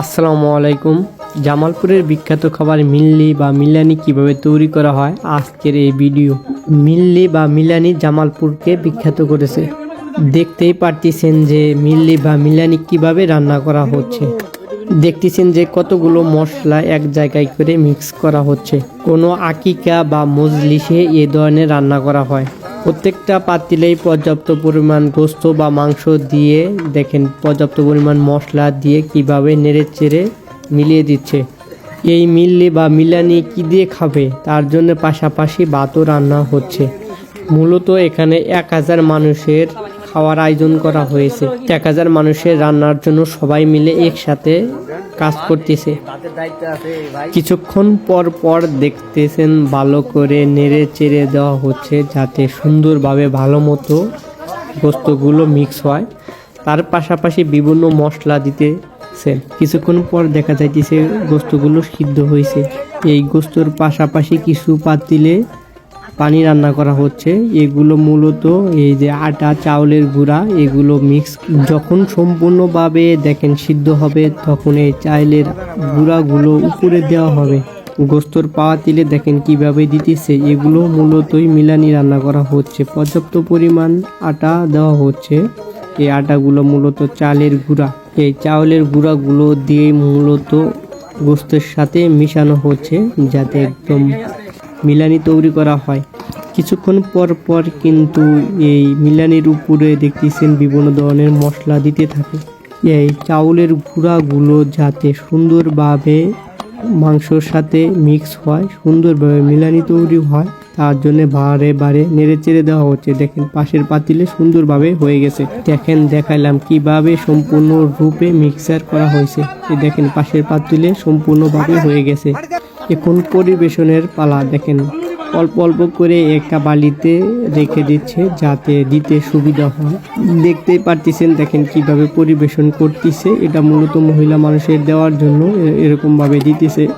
আসসালামু আলাইকুম। জামালপুরের বিখ্যাত খাবার মিল্লি বা মিলানি কীভাবে তৈরি করা হয়? আজকের এই ভিডিও মিল্লি বা মিলানি জামালপুরকে বিখ্যাত করেছে। দেখতেই পারতেছেন যে মিল্লি বা মিলানি কীভাবে রান্না করা হচ্ছে। দেখতেছেন যে কতগুলো মশলা এক জায়গায় করে মিক্স করা হচ্ছে। কোনো আকিকা বা মজলিসে এ ধরনের রান্না করা হয়। প্রত্যেকটা পাতিলেই পর্যাপ্ত পরিমাণ গোস্ত বা মাংস দিয়ে দেখেন পর্যাপ্ত পরিমাণ মশলা দিয়ে কীভাবে নেড়ে চেড়ে মিলিয়ে দিচ্ছে। এই মিললে বা মিলানি কি দিয়ে খাবে? তার জন্য পাশাপাশি ভাতও রান্না হচ্ছে। মূলত এখানে এক হাজার মানুষের খাওয়ার আয়োজন করা হয়েছে। এক হাজার মানুষের রান্নার জন্য সবাই মিলে একসাথে কাজ করতেছে। কিছুক্ষণ পর পর দেখতেছেন, ভালো করে নেড়ে চেড়ে দেওয়া হচ্ছে যাতে সুন্দরভাবে ভালো মতো বস্তুগুলো মিক্স হয়। তার পাশাপাশি বিভিন্ন মশলা দিতেছেন কিছুক্ষণ পর দেখা যাইতেছে গোস্তগুলো সিদ্ধ হয়েছে এই গোস্তর পাশাপাশি কিছু পাতিলে পানি রান্না করা হচ্ছে। এগুলো মূলত এই যে আটা, চাউলের গুঁড়া, এগুলো মিক্স যখন সম্পূর্ণভাবে দেখেন সিদ্ধ হবে, তখন এই চাইলের গুঁড়াগুলো উপরে দেওয়া হবে। গোস্তর পাওয়া তিলে দেখেন কীভাবে দিতেছে। এগুলো মূলতই মিলানি রান্না করা হচ্ছে। পর্যাপ্ত পরিমাণ আটা দেওয়া হচ্ছে। এই আটাগুলো মূলত চালের গুঁড়া। এই চাউলের গুঁড়াগুলো দিয়ে মূলত গোস্তের সাথে মিশানো হচ্ছে, যাতে একদম মিলানি তৈরি করা হয়। কিছুক্ষণ পর পর কিন্তু এই মিলানির উপরে দেখতেছেন বিভিন্ন ধরনের মশলা দিতে থাকে। এই চাউলের গুঁড়াগুলো যাতে সুন্দরভাবে মাংসর সাথে মিক্স হয়, সুন্দরভাবে মিলানি তৈরি হয়, তার জন্য বারে বারে নেড়ে চেড়ে দেওয়া হচ্ছে। দেখেন, পাশের পাতিলে সুন্দরভাবে হয়ে গেছে। দেখেন, দেখাইলাম কীভাবে সম্পূর্ণ রূপে মিক্সার করা হয়েছে। দেখেন, পাশের পাতিলে সম্পূর্ণভাবে হয়ে গেছে। এখন পরিবেশনের পালা দেখেন। অল্প অল্প করে একটা বালিতে রেখে দিচ্ছে যাতে দিতে সুবিধা হয়। দেখতেই পারতেছেন, দেখেন কীভাবে পরিবেশন করতেছে। এটা মূলত মহিলা মানুষের দেওয়ার জন্য এরকমভাবে দিতেছে।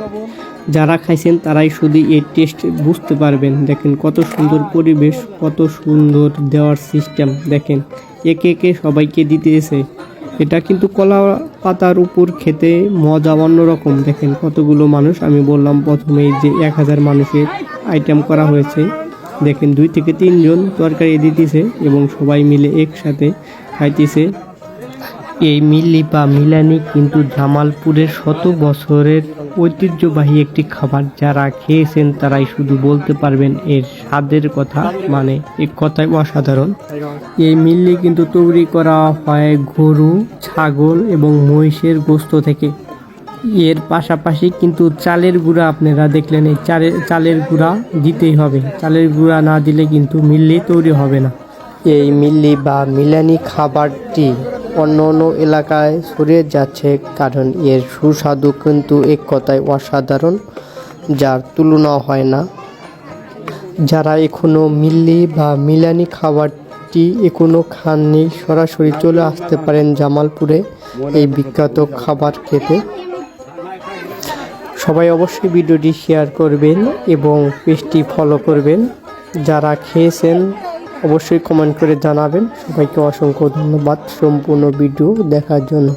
যারা খাইছেন তারাই শুধু এর টেস্ট বুঝতে পারবেন। দেখেন কত সুন্দর পরিবেশ, কত সুন্দর দেওয়ার সিস্টেম। দেখেন, একে একে সবাইকে দিতেছে। এটা কিন্তু কলা পাতার উপর খেতে মজা অন্যরকম। দেখেন কতগুলো মানুষ, আমি বললাম প্রথমেই যে এক হাজার মানুষের আইটেম করা হয়েছে। দেখেন দুই থেকে তিনজন তরকারি দিতেছে এবং সবাই মিলে একসাথে খাইতেছে। এই মিল্লি বা মিলানি কিন্তু জামালপুরের শত বছরের ঐতিহ্যবাহী একটি খাবার যারা খেয়েছেন তারাই শুধু বলতে পারবেন এর স্বাদের কথা মানে এক কথায় অসাধারণ। এই মিল্লি কিন্তু তৈরি করা হয় গরু, ছাগল এবং মহিষের গোস্ত থেকে। এর পাশাপাশি কিন্তু চালের গুঁড়া আপনারা দেখলেন, এই চালের চালের গুঁড়া দিতেই হবে। চালের গুঁড়া না দিলে কিন্তু মিল্লি তৈরি হবে না। এই মিল্লি বা মিলানি খাবারটি অন্য অন্য এলাকায় ছড়িয়ে যাচ্ছে কারণ এর সুস্বাদু কিন্তু এক কথায় অসাধারণ, যার তুলনা হয় না। যারা এখনও মিল্লি বা মিলানি খাবারটি এখনও খাননি, সরাসরি চলে আসতে পারেন জামালপুরে এই বিখ্যাত খাবার খেতে। সবাই অবশ্যই ভিডিওটি শেয়ার করবেন এবং পেজটি ফলো করবেন। যারা খেয়েছেন অবশ্যই কমেন্ট করে জানাবেন। সবাইকে অসংখ্য ধন্যবাদ সম্পূর্ণ ভিডিও দেখার জন্য।